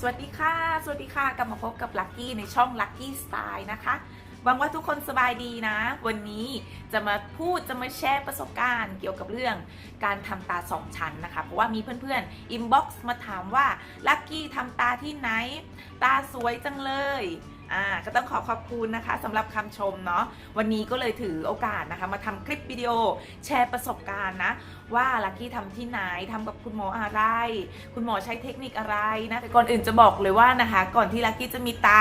สวัสดีค่ะ สวัสดีค่ะ กลับมาพบกับลักกี้ในช่องลักกี้สไตล์นะคะ หวังว่าทุกคนสบายดีนะ วันนี้จะมาพูดจะมาแชร์ประสบการณ์เกี่ยวกับเรื่องการทำตาสองชั้นนะคะ เพราะว่ามีเพื่อนๆอินบ็อกซ์มาถามว่าลักกี้ทำตาที่ไหน ตาสวยจังเลย อ่าก็ต้องขอขอบคุณนะคะสำหรับคำชมเนาะวันนี้ก็เลยถือโอกาสนะคะ มาทำคลิปวิดีโอแชร์ประสบการณ์นะ ว่าลักกี้ทำที่ไหนทำกับคุณหมออะไร คุณหมอใช้เทคนิคอะไรนะแต่ก่อนอื่นจะบอกเลยว่านะคะ ก่อนที่ลักกี้จะมีตา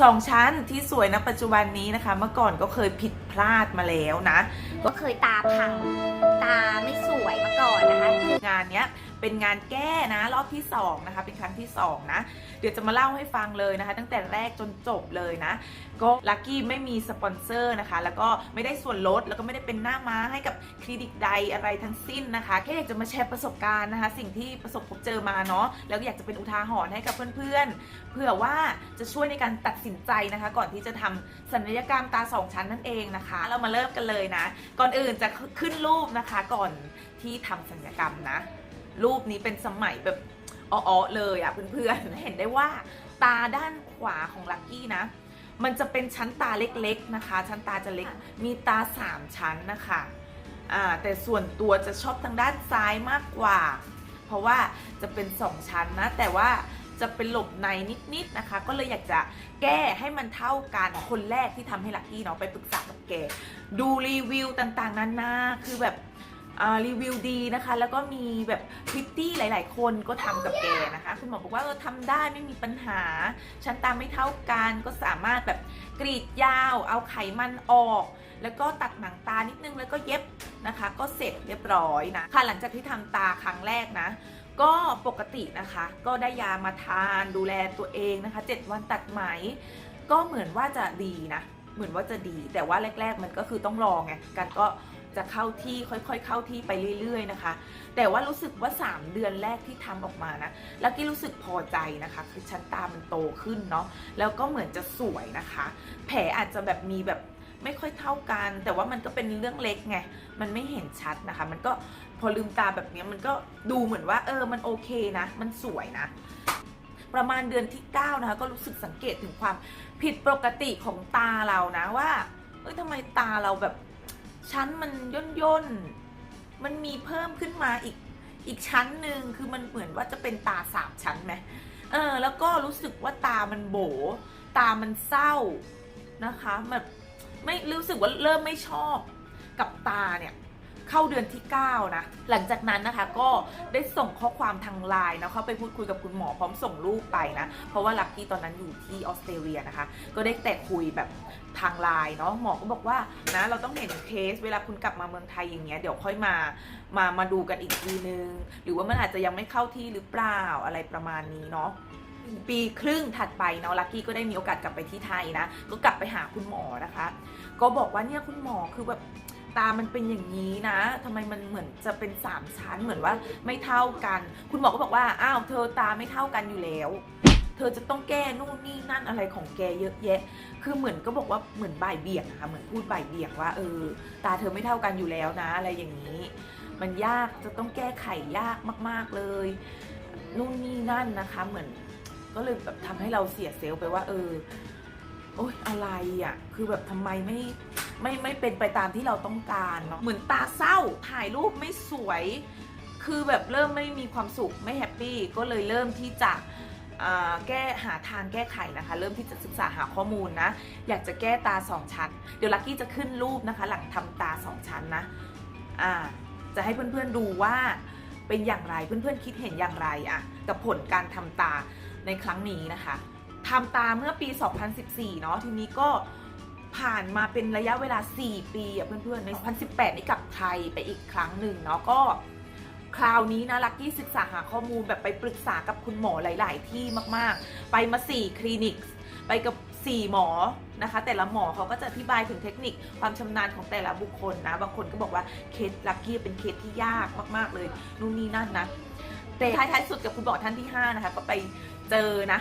สองชั้นที่สวยณปัจจุบันนี้นะคะ เมื่อก่อนก็เคยผิด ลาดมาแล้วนะ ก็เคยตาพังตาไม่สวยมาก่อนนะคะ งานเนี้ยเป็นงานแก้นะรอบที่2นะคะเป็นครั้งที่2นะเดี๋ยวจะมาเล่าให้ฟังเลยนะคะ ตั้งแต่แรกจนจบเลยนะ ก็ลัคกี้ไม่มีสปอนเซอร์นะคะ แล้วก็ไม่ได้ส่วนลดแล้วก็ไม่ได้เป็นหน้าม้าให้กับคลินิกใดอะไรทั้งสิ้นนะคะแค่อยากจะมาแชร์ประสบการณ์นะคะ สิ่งที่ประสบพบเจอมาเนาะแล้วก็อยากจะเป็นอุทาหรณ์ให้กับเพื่อนๆ เผื่อว่าจะช่วยในการตัดสินใจนะคะ ก่อนที่จะทำศัลยกรรมตาสองชั้นนั่นเองนะคะเรามาเริ่มกันเลยนะ ก่อนอื่นจะขึ้นรูปนะคะ ก่อนที่ทำศัลยกรรมนะ รูปนี้เป็นสมัยแบบอ้อๆเลยอะเพื่อนๆ เห็นได้ว่าตาด้านขวาของลักกี้นะ มันจะเป็นชั้นตาเล็กๆนะคะ ชั้นตาจะเล็ก มีตาสามชั้นนะคะอ่าแต่ส่วนตัวจะชอบทางด้านซ้ายมากกว่า เพราะว่าจะเป็นสองชั้นนะ แต่ว่า จะเป็นหลบในนิดๆนะคะ ก็เลยอยากจะแก้ให้มันเท่ากันคนแรกที่ทำให้ลักกี้เนาะไปปรึกษากับแกดูรีวิวต่างๆนานาคือแบบรีวิวดีนะคะ แล้วก็มีแบบพริตตี้หลาย ๆ คนก็ทำกับแกนะคะ คุณหมอบอกว่าเออทำได้ไม่มีปัญหา ชั้นตาไม่เท่ากันก็สามารถแบบกรีดยาวเอาไขมันออก แล้วก็ตัดหนังตานิดนึงแล้วก็เย็บนะคะ ก็เสร็จเรียบร้อยนะค่ะหลังจากที่ทำตาครั้งแรกนะ ก็ปกตินะคะ ก็ได้ยามาทานดูแลตัวเองนะคะ 7 วันตัดไหม ก็เหมือนว่าจะดีนะ เหมือนว่าจะดี แต่ว่าแรก ๆ มันก็คือต้องรองไงกันก็จะเข้าที่ค่อยๆ เข้าที่ไปเรื่อยๆนะคะ แต่ว่ารู้สึกว่า 3 เดือนแรกที่ทำออกมานะ แล้วกี้รู้สึกพอใจนะคะ คือชั้นตามันโตขึ้นเนาะแล้วก็เหมือนจะสวยนะคะ แผลอาจจะแบบมีแบบ ไม่ค่อยเท่ากัน แต่ว่ามันก็เป็นเรื่องเล็กไง มันไม่เห็นชัดนะคะ มันก็พอลืมตาแบบนี้มันก็ดูเหมือนว่า เออ มันโอเคนะ มันสวยนะ ประมาณเดือนที่ 9 นะคะ ก็รู้สึกสังเกตถึงความผิดปกติของตาเรานะว่า เอ้ยทำไมตาเราแบบชั้นมันย่นย่น มันมีเพิ่มขึ้นมาอีกอีกชั้นหนึ่งคือมันเหมือนว่าจะเป็นตาสามชั้นไหมเออ แล้วก็รู้สึกว่าตามันโบ ตามันเศร้านะคะแบบ ไม่รู้สึกว่าเริ่มไม่ชอบกับตาเนี่ยเข้าเดือนที่ 9 นะ หลังจากนั้นนะคะก็ได้ส่งข้อความทางไลน์นะเข้าไปพูดคุยกับคุณหมอพร้อมส่งรูปไปนะ เพราะว่าลักกี้ตอนนั้นอยู่ที่ออสเตรเลียนะคะ ก็ได้แต่คุยแบบทางไลน์เนาะหมอก็บอกว่านะเราต้องเห็นเคสเวลาคุณกลับมาเมืองไทยอย่างเงี้ยเดี๋ยวค่อยมามามาดูกันอีกทีนึง หรือว่ามันอาจจะยังไม่เข้าที่หรือเปล่าอะไรประมาณนี้เนาะ ปีครึ่งถัดไปเนาะลักกี้ก็ได้มีโอกาสกลับไปที่ไทยนะก็กลับไปหาคุณหมอนะคะ ก็บอกว่าเนี่ยคุณหมอคือแบบตามันเป็นอย่างนี้นะทำไมมันเหมือนจะเป็นสามชั้นเหมือนว่าไม่เท่ากัน คุณหมอก็บอกว่า อ้าว เธอตาไม่เท่ากันอยู่แล้ว เธอจะต้องแก้นู่นนี่นั่นอะไรของแกเยอะแยะ คือเหมือนก็บอกว่าเหมือนบ่ายเบี่ยงนะคะ เหมือนพูดบ่ายเบี่ยงว่าเออ ตาเธอไม่เท่ากันอยู่แล้วนะ อะไรอย่างนี้ มันยาก จะต้องแก้ไขยากมาก ๆเลย นู่นนี่นั่นนะคะ เหมือน ก็เลยแบบทำให้เราเสียเซลล์ไปว่า เออ โอ๊ยอะไรอะ คือแบบทำไมไม่ไม่ไม่เป็นไปตามที่เราต้องการเนาะเหมือนตาเศร้าถ่ายรูปไม่สวย คือแบบเริ่มไม่มีความสุขไม่แฮปปี้ก็เลยเริ่มที่จะแก้หาทางแก้ไขนะคะ เริ่มที่จะศึกษาหาข้อมูลนะ อยากจะแก้ตาสองชั้น เดี๋ยวลักกี้จะขึ้นรูปนะคะ หลังทำตาสองชั้นนะอ่าจะให้เพื่อนๆดูว่า เป็นอย่างไรเพื่อนๆคิดเห็นอย่างไรอะกับผลการทำตาในครั้งนี้นะคะทำตาเมื่อปี 2014 เนาะทีนี้ก็ผ่านมาเป็นระยะเวลา 4 ปีอะเพื่อนๆใน 2018 นี่กลับไทยไปอีกครั้งหนึ่งเนาะก็คราวนี้นะลักกี้ศึกษาหาข้อมูลแบบไปปรึกษากับคุณหมอหลาย ๆ ที่มากๆ ไปมา 4 คลินิก ไปกับ 4 หมอนะคะ แต่ละหมอเขาก็จะอธิบายถึงเทคนิคความชำนาญของแต่ละบุคคลนะ บางคนก็บอกว่าเคสลักกี้เป็นเคสที่ยากมากๆเลยนู่นนี่นั่นนะแต่ท้ายๆสุดกับคุณหมอท่านที่ 5 นะคะ ก็ไปเจอนะ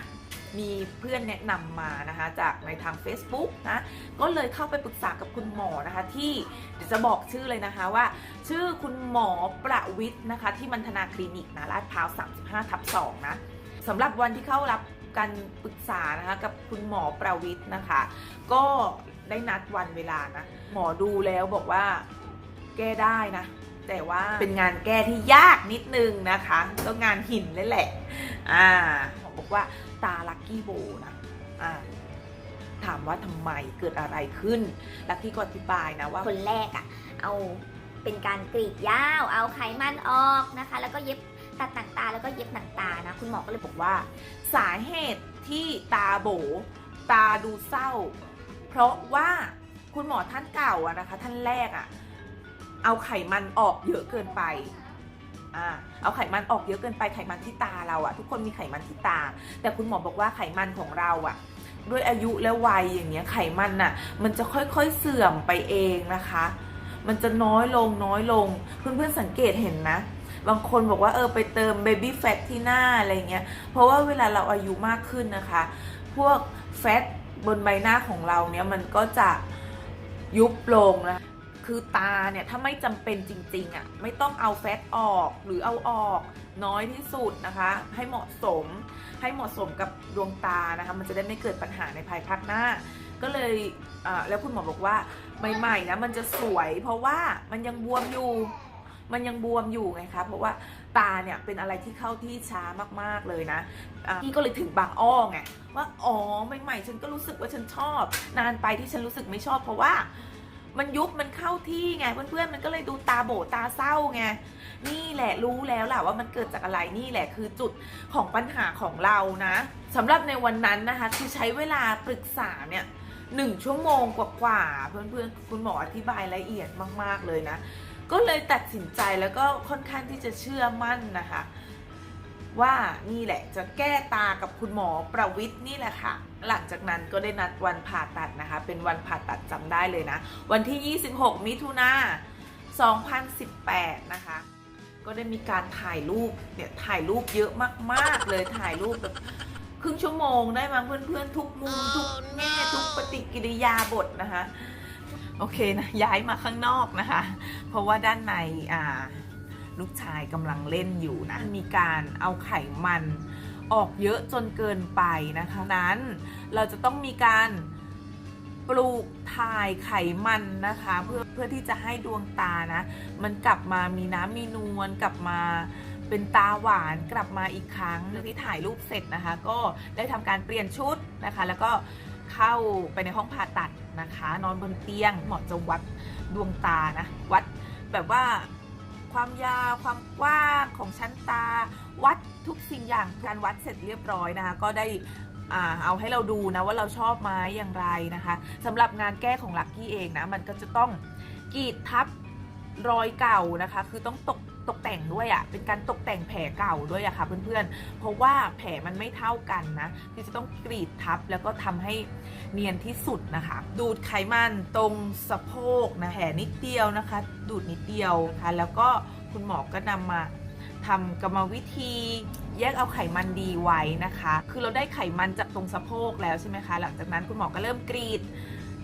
มีเพื่อนแนะนำมานะคะจากในทาง Facebook นะก็เลยเข้าไปปรึกษากับคุณหมอนะคะ ที่เดี๋ยวจะบอกชื่อเลยนะคะว่า ชื่อคุณหมอประวิทย์นะคะ ที่มันธนาคลินิกนะลาดพร้าว 35 ทับ2นะสำหรับวันที่เข้ารับ การปรึกษานะคะกับคุณหมอประวิทย์นะคะ ก็ได้นัดวันเวลานะ หมอดูแล้วบอกว่าแก้ได้นะ แต่ว่าเป็นงานแก้ที่ยากนิดนึงนะคะ ก็งานหินเลยแหละ อ่าหมอบอกว่าตาลักกี้โบนะ อ่าถามว่าทำไมเกิดอะไรขึ้น ลักกี้ก็อธิบายนะว่าคนแรกอะ่ะ เอาเป็นการกรีดยาว เอาไขมันออกนะคะ แล้วก็เย็บ ตัดหนังตาแล้วก็เย็บหนังตานะ คุณหมอก็เลยบอกว่า สาเหตุที่ตาโบ ตาดูเศร้า เพราะว่าคุณหมอท่านเก่าอะนะคะ ท่านแรกอะเอาไขมันออกเยอะเกินไปอ่าเอาไขมันออกเยอะเกินไปไขมันที่ตาเราอะทุกคนมีไขมันที่ตา แต่คุณหมอบอกว่าไขมันของเราอะด้วยอายุและวัยอย่างเงี้ยไขมันน่ะ มันจะค่อยๆเสื่อมไปเองนะคะ มันจะน้อยลงน้อยลงเพื่อนๆสังเกตเห็นนะ บางคนบอกว่าเออไปเติมเบบี้แฟตที่หน้าอะไรเงี้ย เพราะว่าเวลาเราอายุมากขึ้นนะคะ พวกแฟตบนใบหน้าของเราเนี่ยมันก็จะยุบลงนะคือตาเนี่ยถ้าไม่จำเป็นจริงๆอะ่ะไม่ต้องเอาแฟตออกหรือเอาออกน้อยที่สุดนะคะ ให้เหมาะสมให้เหมาะสมกับดวงตานะคะ มันจะได้ไม่เกิดปัญหาในภายภาคหน้า ก็เลยอ่าแล้วคุณหมอบอกว่าใหม่ๆนะมันจะสวย เพราะว่ามันยังบวมอยู่ มันยังบวมอยู่ไงคะเพราะว่าตาเนี่ยเป็นอะไรที่เข้าที่ช้ามากๆเลยนะพี่ก็เลยถึงบางอ้อไงว่าอ๋อใหม่ๆฉันก็รู้สึกว่าฉันชอบ นานไปที่ฉันรู้สึกไม่ชอบ เพราะว่ามันยุบมันเข้าที่ไงเพื่อนๆมันก็เลยดูตาโบตาเศร้าไงนี่แหละรู้แล้วแหละว่ามันเกิดจากอะไรนี่แหละคือจุดของปัญหาของเรานะสำหรับในวันนั้นนะคะคือใช้เวลาปรึกษาเนี่ยหนึ่งชั่วโมงกว่าๆเพื่อนๆคุณหมออธิบายละเอียดมาก ๆเลยนะ ก็เลยตัดสินใจแล้วก็ค่อนข้างที่จะเชื่อมั่นนะคะ ว่านี่แหละจะแก้ตากับคุณหมอประวิทย์นี่แหละค่ะ หลังจากนั้นก็ได้นัดวันผ่าตัดนะคะ เป็นวันผ่าตัดจำได้เลยนะ วันที่ 26 มิถุนา2018 นะคะ ก็ได้มีการถ่ายรูปเนี่ยถ่ายรูปเยอะมากๆเลยถ่ายรูปแบบครึ่งชั่วโมงได้มั้งเพื่อนๆทุกมุมทุกแง่ทุกปฏิกิริยาบทนะคะ โอเคนะย้ายมาข้างนอกนะคะ เพราะว่าด้านในอ่าลูกชายกำลังเล่นอยู่นะ มีการเอาไขมันออกเยอะจนเกินไปนะคะนั้นเราจะต้องมีการปลูกถ่ายไขมันนะคะ เพื่อเพื่อที่จะให้ดวงตานะ มันกลับมามีน้ำมีนวลกลับมาเป็นตาหวานกลับมาอีกครั้งที่ถ่ายรูปเสร็จนะคะ ก็ได้ทำการเปลี่ยนชุดนะคะ แล้วก็ เข้าไปในห้องผ่าตัดนะคะ นอนบนเตียงหมอจะวัดดวงตานะวัดแบบว่าความยาวความกว้างของชั้นตา วัดทุกสิ่งอย่างการวัดเสร็จเรียบร้อยนะคะ ก็ได้อ่าเอาให้เราดูนะว่าเราชอบไหมอย่างไรนะคะสำหรับงานแก้ของลักกี้เองนะมันก็จะต้องกรีดทับรอยเก่านะคะ คือต้องตก ตกแต่งด้วยอะ่ะ เป็นการตกแต่งแผลเก่าด้วยอะค่ะเพื่อนๆ เพราะว่าแผลมันไม่เท่ากันนะคือจะต้องกรีดทับแล้วก็ทำให้เนียนที่สุดนะคะ ดูดไขมันตรงสะโพกนะแผลนิดเดียวนะคะ ดูดนิดเดียวนะคะแล้วก็คุณหมอก็นำมาทำกรรมวิธีแยกเอาไขมันดีไว้นะคะ คือเราได้ไขมันจากตรงสะโพกแล้วใช่ไหมคะ หลังจากนั้นคุณหมอก็เริ่มกรีด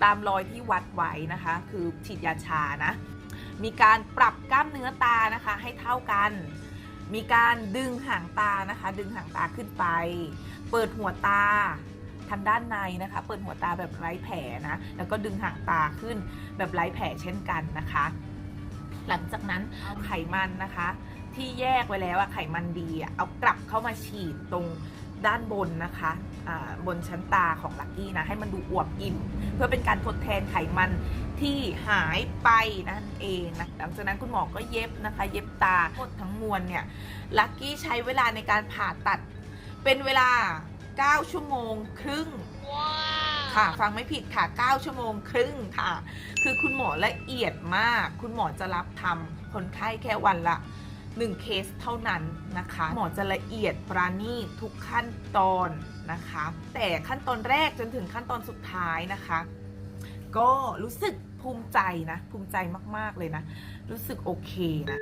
ตามรอยที่วัดไว้นะคะ คือฉีดยาชานะ มีการปรับกล้ามเนื้อตานะคะให้เท่ากัน มีการดึงหางตานะคะ ดึงหางตาขึ้นไป เปิดหัวตาทางด้านในนะคะ เปิดหัวตาแบบไร้แผลนะ แล้วก็ดึงหางตาขึ้นแบบไร้แผลเช่นกันนะคะ หลังจากนั้นเอาไขมันนะคะ ที่แยกไว้แล้วอะไขมันดีเอากลับเข้ามาฉีดตรง ด้านบนนะคะอ่าบนชั้นตาของลักกี้นะให้มันดูอวบอิ่ม เพื่อเป็นการทดแทนไขมันที่หายไปนั่นเองนะหลังจากนั้นคุณหมอก็เย็บนะคะ เย็บตาหมดทั้งมวลเนี่ยลักกี้ใช้เวลาในการผ่าตัดเป็นเวลา 9 ชั่วโมงครึ่ง ค่ะ ฟังไม่ผิดค่ะ 9 ชั่วโมงครึ่งค่ะ คือคุณหมอละเอียดมาก คุณหมอจะรับทำคนไข้แค่วันละ 1 เคสเท่านั้นนะคะ หมอจะละเอียดปราณีตทุกขั้นตอนนะคะ แต่ขั้นตอนแรกจนถึงขั้นตอนสุดท้ายนะคะ ก็รู้สึกภูมิใจนะ ภูมิใจมาก ๆ เลยนะ รู้สึกโอเคนะ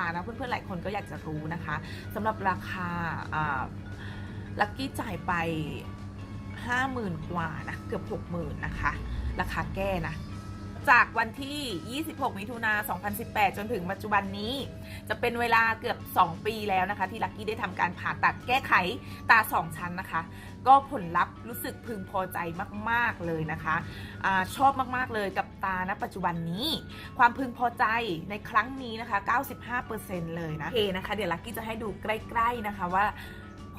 านะเพื่อนๆหลายคนก็อยากจะรู้นะคะสำหรับราคาลักกี้จ่ายไป 50,000 กว่านะเกือบ 60,000 นะคะ ราคาแก้นะ จากวันที่ 26 มิถุนา 2018 จนถึงปัจจุบันนี้ จะเป็นเวลาเกือบ 2 ปีแล้วนะคะ ที่ลักกี้ได้ทำการผ่าตัดแก้ไขตา 2 ชั้นนะคะ ก็ผลลัพธ์รู้สึกพึงพอใจมาก ๆ เลยนะคะอชอบมาก ๆ เลยกับตาณปัจจุบันนี้ ความพึงพอใจในครั้งนี้นะคะ 95%เลยนะโอเคนะคะ เดี๋ยวลักกี้จะให้ดูใกล้ ๆ นะคะว่า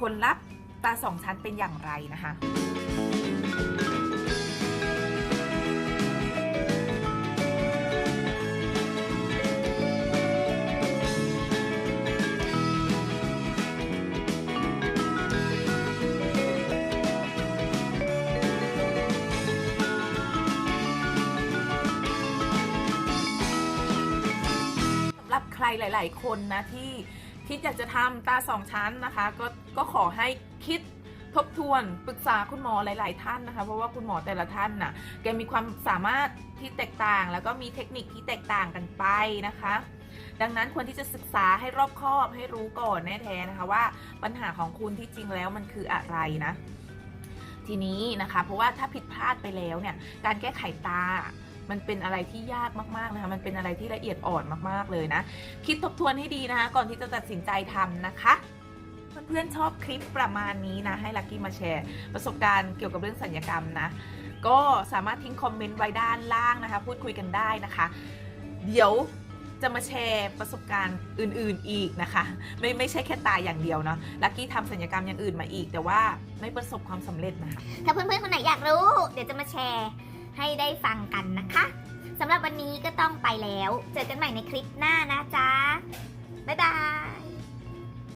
ผลลัพธ์ตา2ชั้นเป็นอย่างไรนะคะ หรับใครหลาย ๆ คนนะที่คิดอยากจะทำตาสองชั้นนะคะ ก็ก็ขอให้คิดทบทวนปรึกษาคุณหมอหลาย ๆ ท่านนะคะ เพราะว่าคุณหมอแต่ละท่านน่ะแกมีความสามารถที่แตกต่าง แล้วก็มีเทคนิคที่แตกต่างกันไปนะคะ ดังนั้นควรที่จะศึกษาให้รอบคอบให้รู้ก่อนแน่แท้นะคะว่าปัญหาของคุณที่จริงแล้วมันคืออะไรนะ ทีนี้นะคะ เพราะว่าถ้าผิดพลาดไปแล้วเนี่ยการแก้ไขตา มันเป็นอะไรที่ยากมากๆนะคะมันเป็นอะไรที่ละเอียดอ่อนมากๆเลยนะ คิดทบทวนให้ดีนะคะ ก่อนที่จะตัดสินใจทำนะคะเพื่อนๆชอบคลิปประมาณนี้นะ ให้ลักกี้มาแชร์ ประสบการณ์เกี่ยวกับเรื่องสัญญกรรมนะ ก็สามารถทิ้งคอมเมนต์ไว้ด้านล่างนะคะ พูดคุยกันได้นะคะ เดี๋ยวจะมาแชร์ประสบการณ์อื่น ๆอีกนะคะ ไม่ไม่ใช่แค่ตายอย่างเดียวเนาะลักกี้ทำสัญญกรรมอย่างอื่นมาอีก แต่ว่าไม่ประสบความสำเร็จนะคะถ้าเพื่อนๆคนไหนอยากรู้ เดี๋ยวจะมาแชร์ ให้ได้ฟังกันนะคะสำหรับวันนี้ก็ต้องไปแล้ว เจอกันใหม่ในคลิปหน้านะจ๊ะบ๊ายบาย